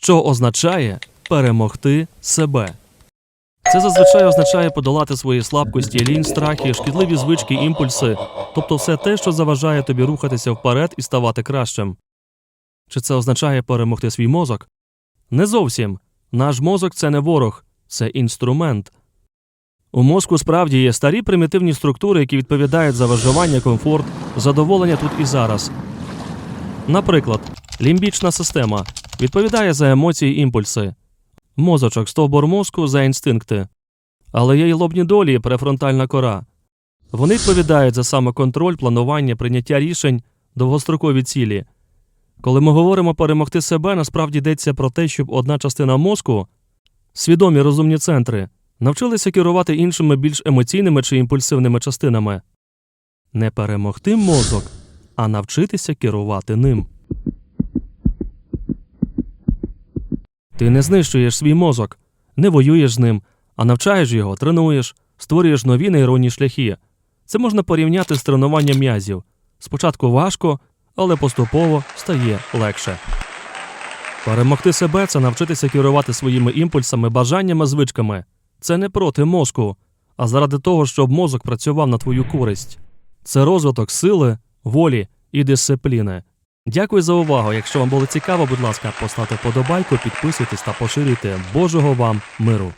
що означає перемогти себе. Це зазвичай означає подолати свої слабкості, лінь, страхи, шкідливі звички, імпульси, тобто все те, що заважає тобі рухатися вперед і ставати кращим. Чи це означає перемогти свій мозок? Не зовсім. Наш мозок це не ворог, це інструмент. У мозку справді є старі примітивні структури, які відповідають за виживання, комфорт, задоволення тут і зараз. Наприклад, лімбічна система відповідає за емоції і імпульси, мозочок, стовбур мозку за інстинкти. Але є й лобні долі, префронтальна кора. Вони відповідають за самоконтроль, планування, прийняття рішень, довгострокові цілі. Коли ми говоримо перемогти себе, насправді йдеться про те, щоб одна частина мозку, свідомі розумні центри, навчилися керувати іншими більш емоційними чи імпульсивними частинами. Не перемогти мозок, а навчитися керувати ним. Ти не знищуєш свій мозок, не воюєш з ним, а навчаєш його, тренуєш, створюєш нові нейронні шляхи. Це можна порівняти з тренуванням м'язів. Спочатку важко, але поступово стає легше. Перемогти себе це навчитися керувати своїми імпульсами, бажаннями, звичками. Це не проти мозку, а заради того, щоб мозок працював на твою користь. Це розвиток сили, волі і дисципліни. Дякую за увагу. Якщо вам було цікаво, будь ласка, поставте вподобайку, підписуйтесь та поширюйте Божого вам миру.